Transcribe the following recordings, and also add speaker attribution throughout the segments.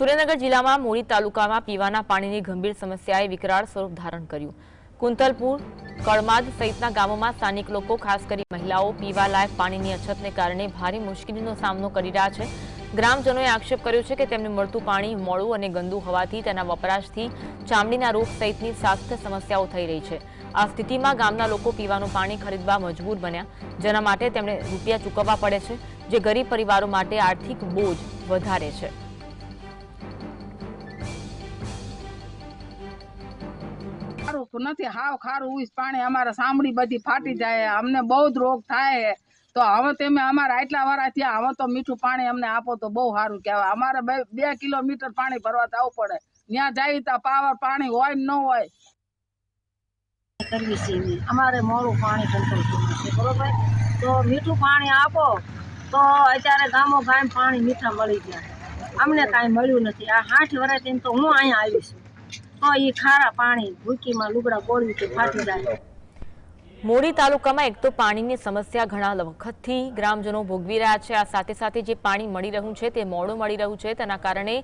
Speaker 1: સુરેન્દ્રનગર જિલ્લામાં મોડી તાલુકામાં પીવાના પાણીની ગંભીર સમસ્યાએ વિકરાળ સ્વરૂપ ધારણ કર્યું. કુંતલપુર, કળમાદ સહિતના ગામોમાં સ્થાનિક લોકો, ખાસ કરી મહિલાઓ પીવાલાયક પાણીની અછતને કારણે ભારે મુશ્કેલીનો સામનો કરી રહ્યા છે. ગ્રામજનોએ આક્ષેપ કર્યો છે કે તેમને મળતું પાણી મોડું અને ગંદુ હોવાથી તેના વપરાશથી ચામડીના રોગ સહિતની સ્વાસ્થ્ય સમસ્યાઓ થઈ રહી છે. આ સ્થિતિમાં ગામના લોકો પીવાનું પાણી ખરીદવા મજબૂર બન્યા. જેના માટે તેમણે રૂપિયા ચૂકવવા પડે છે, જે ગરીબ પરિવારો માટે આર્થિક બોજ વધારે છે.
Speaker 2: નથી. હાવ ખારું ઉઈસ પાણી અમારે સાંભળી બધી ફાટી જાય. અમને બહુ જ રોગ થાય. તો હવે તમે અમારે આટલા વાળા થયા. હવે તો મીઠું પાણી અમને આપો તો બહુ સારું કહેવાય. અમારે બે કિલોમીટર પાણી ભરવા જવું પડે. ત્યાં જાય તો પાવર પાણી હોય ન હોય.
Speaker 3: કરવી છે અમારે મોડું પાણી કંટ્રોલ છે, બરોબર? તો મીઠું પાણી આપો તો અત્યારે ગામો ગામ પાણી મીઠા મળી ગયા અમને કાંઈ મળ્યું નથી. આ આઠ વર્ષથી તો હું અહીંયા આવી તો એ ખારા પાણી ભૂકીમાં લુગડા બોળવી કે ફાટી જાય.
Speaker 1: મોડી તાલુકામાં એક તો પાણીની સમસ્યા ઘણા વખતથી ગ્રામજનો ભોગવી રહ્યા છે. આ સાથે સાથે જે પાણી મળી રહ્યું છે તે મોડું મળી રહ્યું છે. તેના કારણે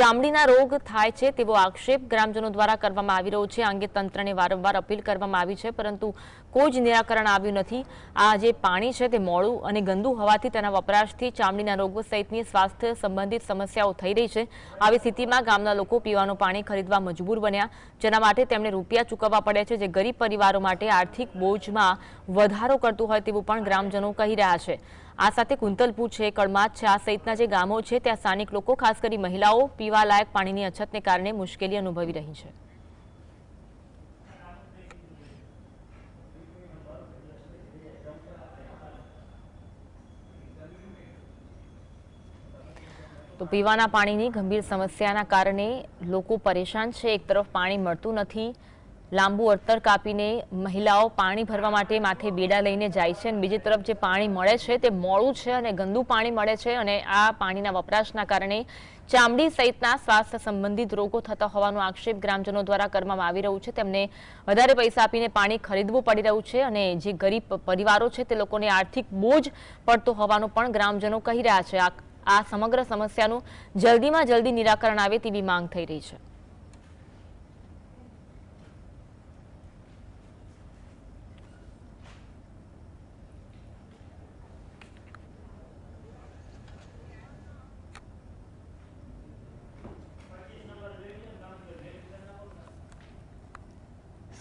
Speaker 1: ચામડીના રોગ થાય છે તેવો આક્ષેપ ગ્રામજનો દ્વારા કરવામાં આવી રહ્યો છે. આ અંગે તંત્રને વારંવાર અપીલ કરવામાં આવી છે, પરંતુ કોઈ જ નિરાકરણ આવ્યું નથી. આ જે પાણી છે તે મોડું અને ગંદુ હોવાથી તેના વપરાશથી ચામડીના રોગો સહિતની સ્વાસ્થ્ય સંબંધિત સમસ્યાઓ થઈ રહી છે. આવી સ્થિતિમાં ગામના લોકો પીવાનું પાણી ખરીદવા મજબૂર બન્યા. જેના માટે તેમણે રૂપિયા ચૂકવવા પડે છે. જે ગરીબ પરિવારો માટે આર્થિક બોજમાં વધારો કરતું હોય તેવું પણ ગ્રામજનો કહી રહ્યા છે. આ સાથે કુંતલપુર છે કડમાત છે, આ સહિતના જે ગામો છે, ત્યાં સ્થાનિક લોકો, ખાસ કરી મહિલાઓ પીવાલાયક પાણીની અછતને કારણે મુશ્કેલી અનુભવી રહી છે. તો પીવાના પાણીની ગંભીર સમસ્યાના કારણે લોકો પરેશાન છે. એક તરફ પાણી મળતું નથી લાંબુ અંતર કાપીને મહિલાઓ પાણી ભરવા માટે માથે બેડા લઈને જાય છે અને બીજી તરફ જે પાણી મળે છે તે મોડું છે અને ગંદુ પાણી મળે છે અને આ પાણીના વપરાશના કારણે ચામડી સહિતના સ્વાસ્થ્ય સંબંધિત રોગો થતા હોવાનો આક્ષેપ ગ્રામજનો દ્વારા કરવામાં આવી રહ્યું છે. તેમને વધારે પૈસા આપીને પાણી ખરીદવું પડી રહ્યું છે અને જે ગરીબ પરિવારો છે તે લોકોને આર્થિક બોજ પડતો હોવાનું પણ ગ્રામજનો કહી રહ્યા છે. આ આ સમગ્ર સમસ્યાનું જલ્દીમાં જલ્દી નિરાકરણ આવે તેવી માંગ થઈ રહી છે.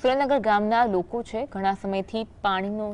Speaker 1: સુરેન્દ્રનગર ગામના લોકો છે. ઘણા સમયથી પાણીનો